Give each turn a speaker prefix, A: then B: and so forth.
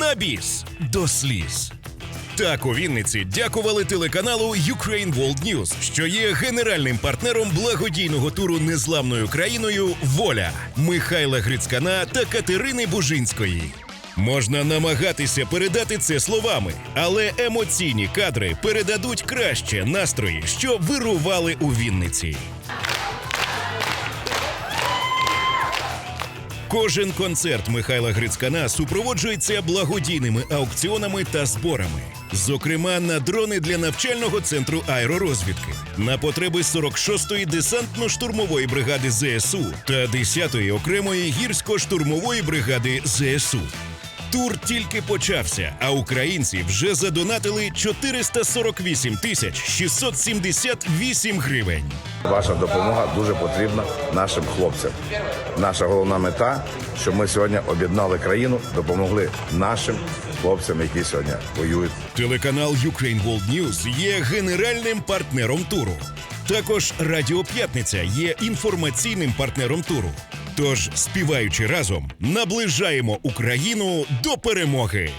A: на біс до сліз. Так у Вінниці дякували телеканалу Ukraine World News, що є генеральним партнером благодійного туру незламною країною Воля Михайла Грицькана та Катерини Бужинської. Можна намагатися передати це словами, але емоційні кадри передадуть краще настрої, що вирували у Вінниці. Кожен концерт Михайла Грицькана супроводжується благодійними аукціонами та зборами. Зокрема, на дрони для навчального центру аеророзвідки, на потреби 46-ї десантно-штурмової бригади ЗСУ та 10-ї окремої гірсько-штурмової бригади ЗСУ. Тур тільки почався, а українці вже задонатили 448 тисяч 678 гривень.
B: Ваша допомога дуже потрібна нашим хлопцям. Наша головна мета, щоб ми сьогодні об'єднали країну, допомогли нашим хлопцям, які сьогодні воюють.
A: Телеканал Ukraine World News є генеральним партнером туру. Також Радіо П'ятниця є інформаційним партнером туру. Тож, співаючи разом, наближаємо Україну до перемоги.